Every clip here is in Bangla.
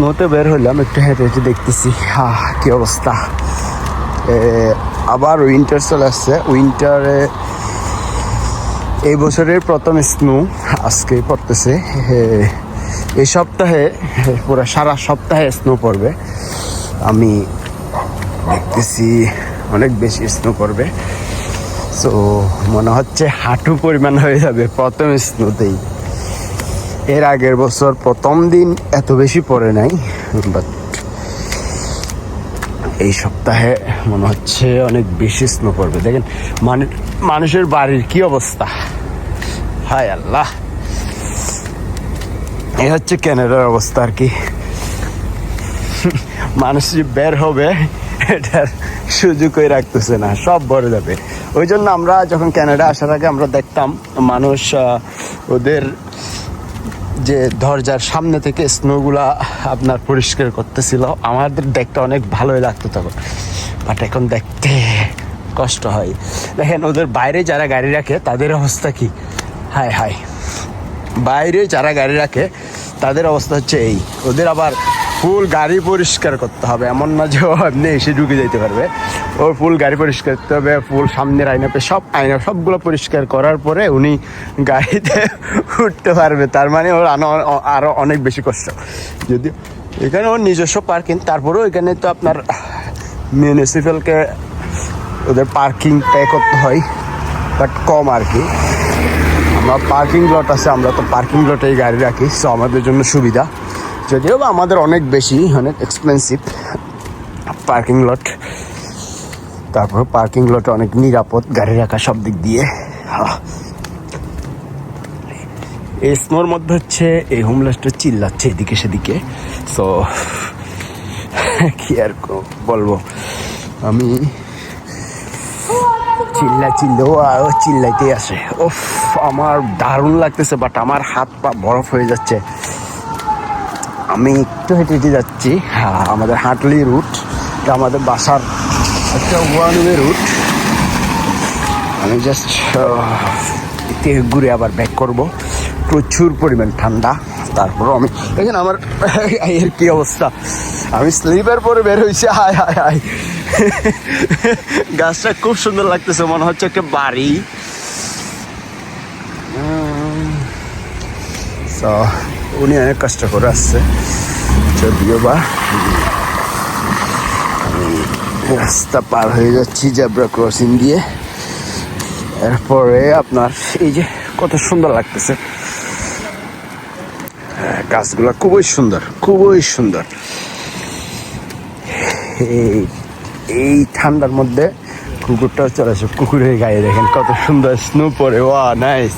স্নোতে বের হলাম একটু হেঁটে হেঁটে দেখতেছি। হা কি অবস্থা। আবার উইন্টার চলে আসছে। উইন্টারে এই বছরের প্রথম স্নো আজকে পড়তেছে। এই সপ্তাহে পুরো সারা সপ্তাহে স্নো পড়বে। আমি দেখতেছি অনেক বেশি স্নো করবে সো মনে হচ্ছে হাঁটু পরিমাণ হয়ে যাবে প্রথম স্নোতেই এর আগের বছর প্রথম দিন এত বেশি পড়ে নাই বাট এই সপ্তাহে মনে হচ্ছে অনেক বেশি স্নো পড়বে। দেখেন মানে মানুষের বাড়ির কি অবস্থা? হায় আল্লাহ। এই হচ্ছে ক্যানাডার অবস্থা আর কি। মানুষ যে বের হবে, এটার সুযোগই রাখতেছে না, সব ভরে যাবে। ওই জন্য আমরা যখন ক্যানাডা আসার আগে আমরা দেখতাম, মানুষ ওদের যে দরজার সামনে থেকে স্নোগুলা আপনার পরিষ্কার করতেছিল, আমাদের দেখতে অনেক ভালোই লাগতো তখন। বাট এখন দেখতে কষ্ট হয়। দেখেন, ওদের বাইরে যারা গাড়ি রাখে, তাদের অবস্থা কি? হায় হায়। বাইরে যারা গাড়ি রাখে, তাদের অবস্থা হচ্ছে এই। ওদের আবার ফুল গাড়ি পরিষ্কার করতে হবে, এমন না যে এমনি এসে ঢুকে যেতে পারবে। ওর ফুল গাড়ি পরিষ্কার করতে হবে, ফুল সামনের আয়নাপে সব আয়না, সবগুলো পরিষ্কার করার পরে উনি গাড়িতে উঠতে পারবে। তার মানে ওর আনো- আরও অনেক বেশি কষ্ট। যদি এখানে ওর নিজস্ব পার্কিং তারপরেও এখানে তো আপনার মিউনিসিপ্যালকে ওদের পার্কিং পে করতে হয় বাট কম আর কি। আমরা পার্কিং লট আছে, আমরা তো পার্কিং লটেই গাড়ি রাখি সো আমাদের জন্য সুবিধা। যদিও বা আমাদের অনেক বেশি, অনেক এক্সপেন্সিভ পার্কিং লট তারপর পার্কিং লটে অনেক নিরাপদ গাড়ি রাখা সব দিক দিয়ে। এই স্নোর মধ্যে হচ্ছে, এই হোমলেসটা চিল্লাচ্ছে এদিকে সেদিকে। সো কি আর বলব? আমি চিল্লা চিল্লেও আরও চিল্লাইতে আসে। ওফ আমার দারুণ লাগতেছে বাট আমার হাত পা বরফ হয়ে যাচ্ছে। আমি একটু হেঁটে হেঁটে যাচ্ছি। হ্যাঁ, আমাদের হাঁটলি রুট এটা আমাদের বাসার একটা ওয়ান ওয়ে রুট। আমি জাস্ট ঘুরে আবার ব্যাক করব। প্রচুর পরিমাণ ঠান্ডা। তারপর আমি দেখেন আমার এর কি অবস্থা। আমি স্লিপের পরে বের হয়েছি হায় হায় হায়। গাছটা খুব সুন্দর লাগতেছে মনে হচ্ছে একটা বাড়ি। তো উনি অনেক কষ্ট করে আসছে। যদিও বা রাস্তা পার হয়ে যাচ্ছি জেব্রা ক্রসিং দিয়ে। এরপরে আপনার এই যে কত সুন্দর লাগতেছে। হ্যাঁ, গাছগুলো খুবই সুন্দর খুবই সুন্দর। এই এই ঠান্ডার মধ্যে কুকুরটাও চলে আসে কুকুরের গায়ে দেখেন কত সুন্দর স্নো পরে ওয়া নাইস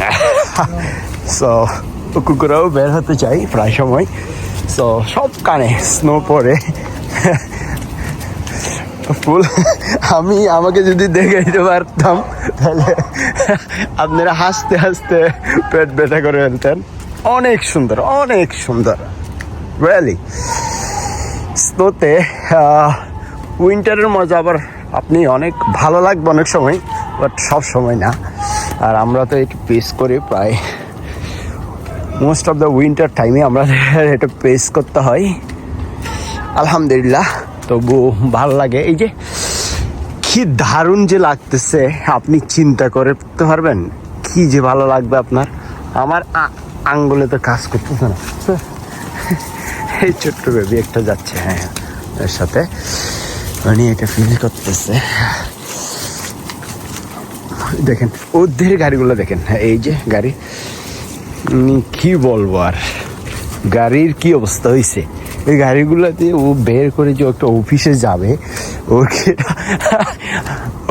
সো কুকুরাও বের হতে চাই প্রায় সময়। সো সব কানে স্নো পরে ফুল, আমি আমাকে যদি দেখে দিতে পারতাম, তাহলে আপনারা হাসতে হাসতে পেট ব্যথা করে ফেলতেন। অনেক সুন্দর অনেক সুন্দর। রিয়েলি স্নোতে উইন্টারের মজা আবার আপনি অনেক ভালো লাগবে অনেক সময় বাট সব সময় না। আর আমরা তো এটি পেস করি প্রায়। মোস্ট অফ দ্য উইন্টার টাইমে আমরা এটা পেস করতে হয়। আলহামদুলিল্লাহ। তবু ভালো লাগে। এই যে, কি দারুণ যে লাগতেছে। আপনি চিন্তা করতে পারবেন? কি যে ভালো লাগবে আপনার। আমার আঙ্গুলে তো কাজ করতেছে না। এই ছোট্ট বেবি একটা যাচ্ছে হ্যাঁ এর সাথে। উনি এটা ফিল করতেছে। দেখেন, ওদের গাড়িগুলো দেখেন, এই যে গাড়ি। কি বলব আর? গাড়ির কি অবস্থা হয়েছে এই গাড়িগুলোতে ও বের করে যে একটা অফিসে যাবে, ওকে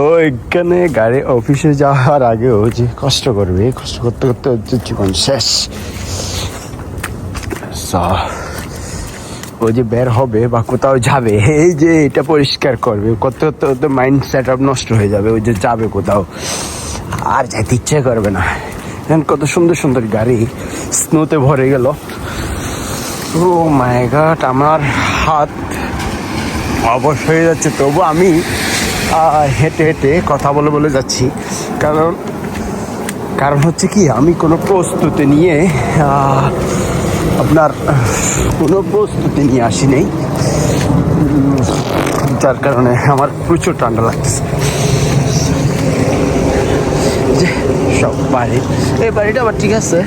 ও এখানে গাড়ি অফিসে যাওয়ার আগে ও যে কষ্ট করবে, কষ্ট করতে করতে যে জীবন শেষ। ও যে বের হবে বা কোথাও যাবে, এই যে এটা পরিষ্কার করবে, কত তো মাইন্ড সেট আপ নষ্ট হয়ে যাবে ওই যে যাবে কোথাও। আর যাইতে ইচ্ছে করবে না। দেখেন কত সুন্দর সুন্দর গাড়ি স্নোতে ভরে গেল। ও মাই গড আমার হাত অবশ হয়ে যাচ্ছে। তবু আমি হেঁটে হেঁটে কথা বলে বলে যাচ্ছি। কারণ কারণ হচ্ছে কি, আমি কোনো প্রস্তুতি নিয়ে আপনার কোনো প্রস্তুতি নিয়ে আসি নেই। যার কারণে আমার প্রচুর ঠান্ডা লাগতেছে। সব বাড়ি এই বাড়িটা আবার ঠিক আছে।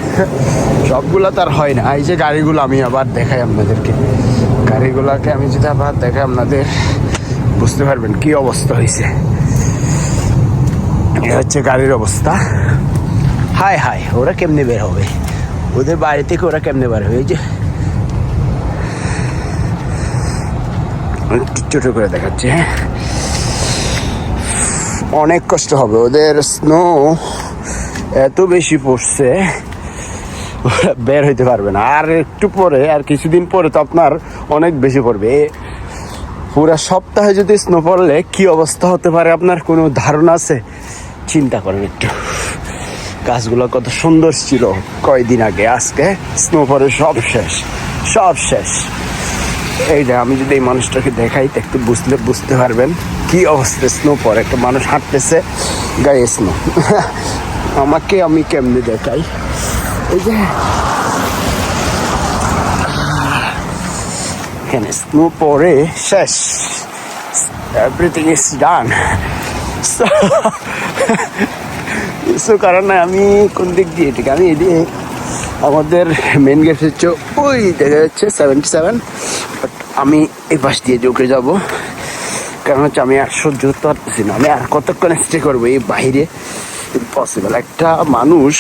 সবগুলো তার হয় না। এই যে গাড়িগুলো আমি আবার দেখাই আপনাদেরকে। গাড়িগুলোকে আমি যদি আবার দেখাই আপনাদের, বুঝতে পারবেন কি অবস্থা হয়েছে এ হচ্ছে গাড়ির অবস্থা। হাই হাই ওরা কেমনি বের হবে? ওদের বাড়ি থেকে ওরা কেমনে বের এই যে। ছোট করে দেখাচ্ছে হ্যাঁ। অনেক কষ্ট হবে, ওদের স্নো এত বেশি পড়ছে, ওরা বের হইতে পারবে না। আর একটু পরে, আর কিছুদিন পরে তো আপনার অনেক বেশি পড়বে। পুরা সপ্তাহে যদি স্নো পড়লে কি অবস্থা হতে পারে আপনার কোনো ধারণা আছে? চিন্তা করেন একটু। গাছগুলো কত সুন্দর ছিল কয়দিন আগে, আজকে স্নো পরে সব শেষ সব শেষ। এই যে আমি যদি এই মানুষটাকে দেখাই একটু বুঝলে বুঝতে পারবেন কি অবস্থা স্নো পরে একটা মানুষ হাঁটতেছে, গায়ে স্নো। আমাকে আমি কেমনি দেখাই? এই যে। এখানে স্নো পরে শেষ এভরিথিং ইজ ডান কিছু কারণ নাই, আমি কোন দিক দিয়ে ঠিক আমি এদিকে আমাদের মেন গেট হচ্ছে ওই দেখা যাচ্ছে সেভেন্টি সেভেন বাট আমি এই পাশ দিয়ে ঢুকে যাব। কারণ হচ্ছে আমি আর সহ্য করতে পারতেছি না আমি আর কতক্ষণ স্টে করব এই বাইরে ইম্পসিবল একটা মানুষ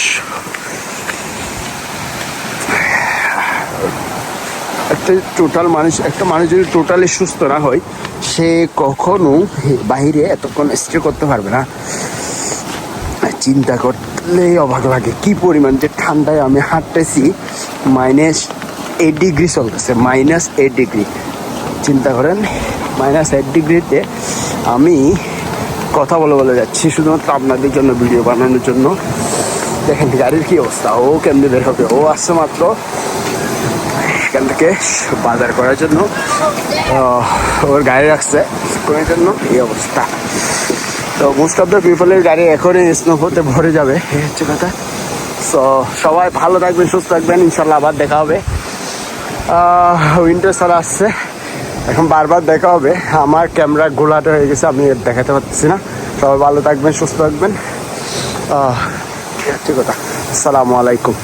একটা টোটাল মানুষ একটা মানুষ যদি টোটালি সুস্থ না হয় সে কখনো বাইরে এতক্ষণ স্টে করতে পারবে না। চিন্তা করলে অবাক লাগে। কি পরিমাণ যে ঠান্ডায় আমি হাঁটতেছি মাইনাস এইট ডিগ্রি চলতেছে মাইনাস এইট ডিগ্রি চিন্তা করেন মাইনাস এইট ডিগ্রিতে আমি কথা বলে বলে যাচ্ছি, শুধুমাত্র আপনাদের জন্য ভিডিও বানানোর জন্য। দেখেন গাড়ির কী অবস্থা, ও কেমনি বের হবে? ও আসছে মাত্র এখান থেকে বাজার করার জন্য। ওর গাড়ি রাখছে করার জন্য এই অবস্থা। তো মোস্ট অফ দ্য পিপলের গাড়ি এখনই স্নোফোতে ভরে যাবে হচ্ছে কথা। সো সবাই ভালো থাকবেন, সুস্থ থাকবেন, ইনশাল্লাহ আবার দেখা হবে। উইন্টার সাল আসছে। এখন বারবার দেখা হবে। আমার ক্যামেরা গোলাটা হয়ে গেছে, আমি দেখাতে পারতেছি না। সবাই ভালো থাকবেন, সুস্থ থাকবেন। ঠিক কথা। আসসালামু আলাইকুম।